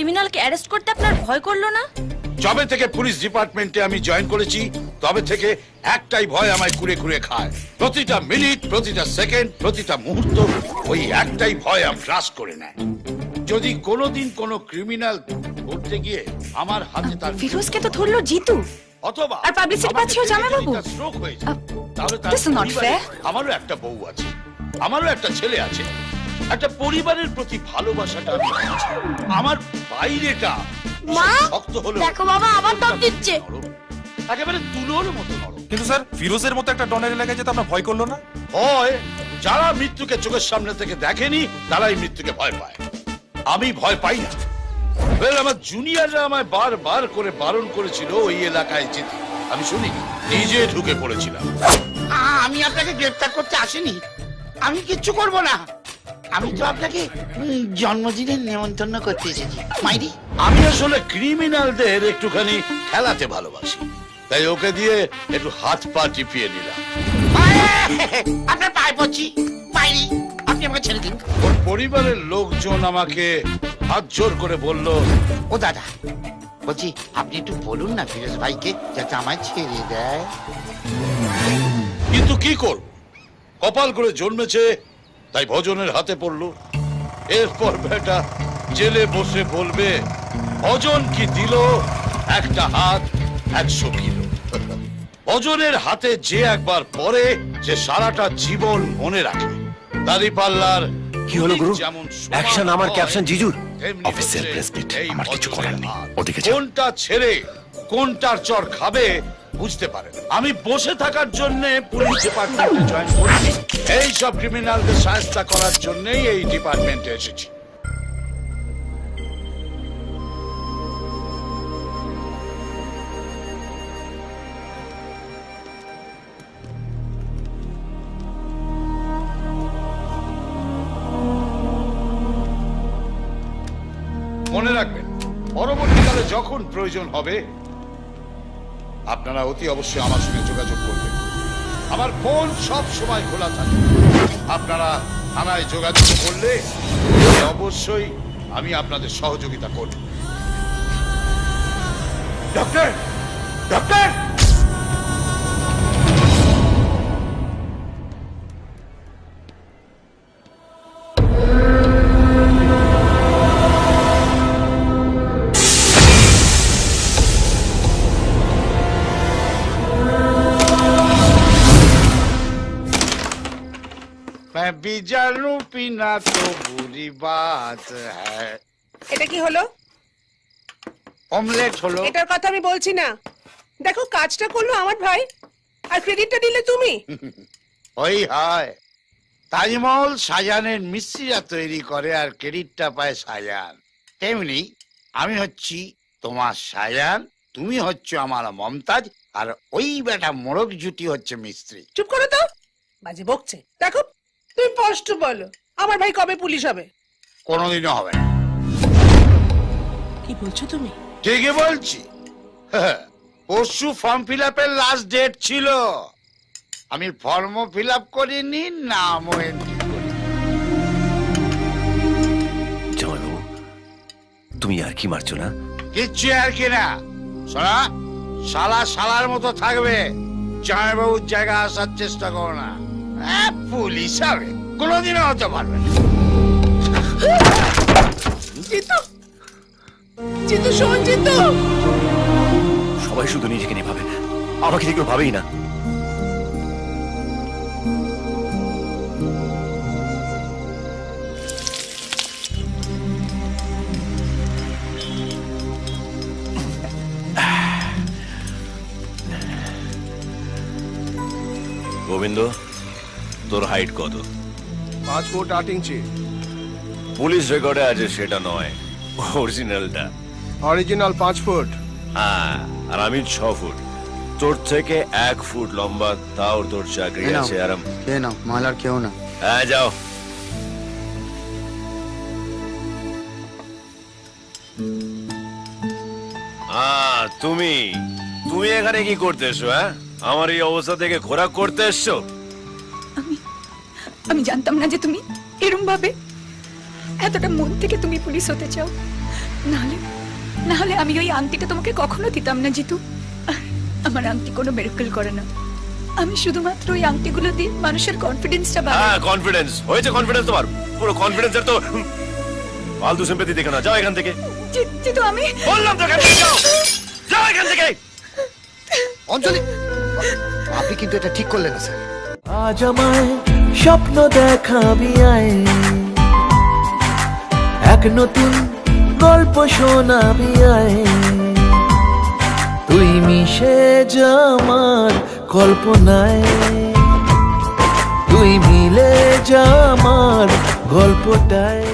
ক্রিমিনালকে arrest করতে আপনার ভয় করল না? যবে থেকে পুলিশ ডিপার্টমেন্টে আমি জয়েন করেছি তবে থেকে একটাই ভয় আমায় কুড়ে কুড়ে খায়। প্রতিটা মিনিট প্রতিটা সেকেন্ড প্রতিটা মুহূর্ত ওই একটাই ভয় আমি গ্রাস করে নেয়। যদি কোনোদিন কোনো ক্রিমিনাল ধরতে গিয়ে আমার হাতে তার ফিরোজকে তো ধরলো জিতু। অথবা আর publicity পাচ্ছেও জামাইবাবু? স্ট্রোক হয়েছে তাহলে তার. আমারও একটা বউ আছে। আমারও একটা ছেলে আছে। একটা পরিবারের প্রতি ভালোবাসাটা আমার বাইরেটা মা, শক্ত হলো দেখো বাবা, আবার দম দিচ্ছে। একেবারে তুলোর মতো নরম। কিন্তু স্যার ফিরোজের মতো একটা ডনের এলাকায় যেতে আপনার ভয় করল না? ভয়? যারা মৃত্যুকে চোখের সামনে থেকে দেখেনি তারাই মৃত্যুকে ভয় পায়। আমি ভয় পাই না। Well, আমার জুনিয়ররা আমায় বারবার করে বারণ করেছিল ওই এলাকায় যেতে। আমি শুনি নিজে ঢুকে পড়েছিলাম। আমি আপনাকে গ্রেফতার করতে আসিনি। আমি কিচ্ছু করব না। আমি তো আপনাকে উম, জন্মদিনের নেমন্তন্ন করতে এসেছি। মাইরি? আমি আসলে ক্রিমিনালদের একটুখানি খেলাতে ভালোবাসি। তাই ওকে দিয়ে একটু হাত পা টিপিয়ে নিলাম। আপনার পায়ে পড়ছি। মাইরি আপনি আমাকে ছেড়ে দিন। ওর পরিবারের লোকজন আমাকে হাত জোর করে বলল ও দাদা বলছি আপনি একটু বলুন না ফিরোজ ভাইকে যাতে আমায় ছেড়ে দেয়। কিন্তু কি করব? কপাল করে জন্মেছে তাই ভজনের হাতে পড়ল এরপর বেটা জেলে বসে বলবে ভজন কি দিল একটা হাত একশো কিলো ভজনের হাতে যে একবার পরে সে সারাটা জীবন মনে রাখে দাড়ি পাল্লার কি হলো গুরু? অ্যাকশন আমার, ক্যাপশন জিজুর। অফিসের হচ্ছে প্রেস আমার কিছু করার নেই। ওদিকে কোনটা ছেড়ে কোনটার চর খাবে বুঝতে পারে আমি বসে থাকার জন্য পুলিশ ডিপার্টমেন্টে জয়েন করেছি। এই সব ক্রিমিনালদের সাহায্য করার জন্যই এই ডিপার্টমেন্টে এসেছি। মনে রাখবেন, পরবর্তীকালে যখন প্রয়োজন হবে আপনারা অতি অবশ্যই আমার সঙ্গে যোগাযোগ করবেন। আমার ফোন সব সময় খোলা থাকে। আপনারা থানায় যোগাযোগ করলে অবশ্যই আমি আপনাদের সহযোগিতা করব। ডক্টর ডক্টর मैं भी जानू पीना तो बुरी बात है এটা কি হলো অমলেট হলো এটার কথা আমি বলছি না দেখো কাজটা করলো আমার ভাই আর ক্রেডিটটা দিলে তুমি ওই হয় তাজমহল সাজানের মিস্ত্রিরা তৈরি করে আর ক্রেডিটটা পায় সাজান তেমনি আমি হচ্ছি তোমার সাজান তুমি হচ্ছে আমার মমতাজ আর ওই বেটা মোরগ জুটি হচ্ছে মিস্ত্রি চুপ করো তো বাজে বকছে দেখো তুমি স্পষ্ট বলো আমার ভাই কবে পুলিশ হবে? কোনোদিনও হবে না। কি বলছো তুমি? ঠিকই বলছি। পরশু ফর্ম ফিল আপের লাস্ট ডেট ছিল। আমি ফর্ম ফিল আপ করিনি নামও এন্ট্রি জামাইবাবু তুমি আর কি মারছো না? কিচ্ছু আর কি না। শোনা শালা শালার মতো থাকবে। চায় জামাইবাবুর জায়গা আসার চেষ্টা করো না। পুলিশ হবে কোনোদিনও হতে পারবে জিতু জিতু শোন জিতু। সবাই শুধু নিজেকে নিয়ে ভাবে আমাকে কেউ ভাবেই না। গোবিন্দ তোর হাইট কত? পাঁচ ফুট আট ইঞ্চি। পুলিশ রেকর্ডে আছে সেটা নয় অরিজিনালটা অরিজিনাল পাঁচ ফুট। হ্যাঁ আর আমি ছ ফুট। তোর থেকে এক ফুট লম্বা তাও তোর চাকরি আছে আরাম। নাও মালার কেউ না। হ্যাঁ যাও। তুমি তুমি এখানে কি করতে এসো হ্যাঁ? আমার এই অবস্থা থেকে ঘোরাক করতে এসছো? আমি জানতাম না যে তুমি এরম ভাবে এতটা মন থেকে তুমি পুলিশ হতে চাও। নাহলে নাহলে আমি ওই আংটিটা তোমাকে কখনো দিতাম না জিতু। আমার আংটি কোনো মেরেকল করে না। আমি শুধুমাত্র ওই আংটিগুলো দিয়ে মানুষের কনফিডেন্সটা হ্যাঁ বাড়াই কনফিডেন্স হয়েছে কনফিডেন্স তোমার। পুরো কনফিডেন্সের তো ফালতু সিম্পেথি দেখে না যাও এখান থেকে। জি- জিতু আমি বললাম তো এখান থেকে যাও। যাও এখান থেকে। অঞ্জলি আপনি কিন্তু এটা ঠিক করলেন না স্যার। আজ আমায় স্বপ্ন দেখাবি আয়। এক নতুন গল্প শোনাবি আয়। তুই মিশে যা আমার কল্পনায়। তুই মিলে যা আমার গল্পটায়।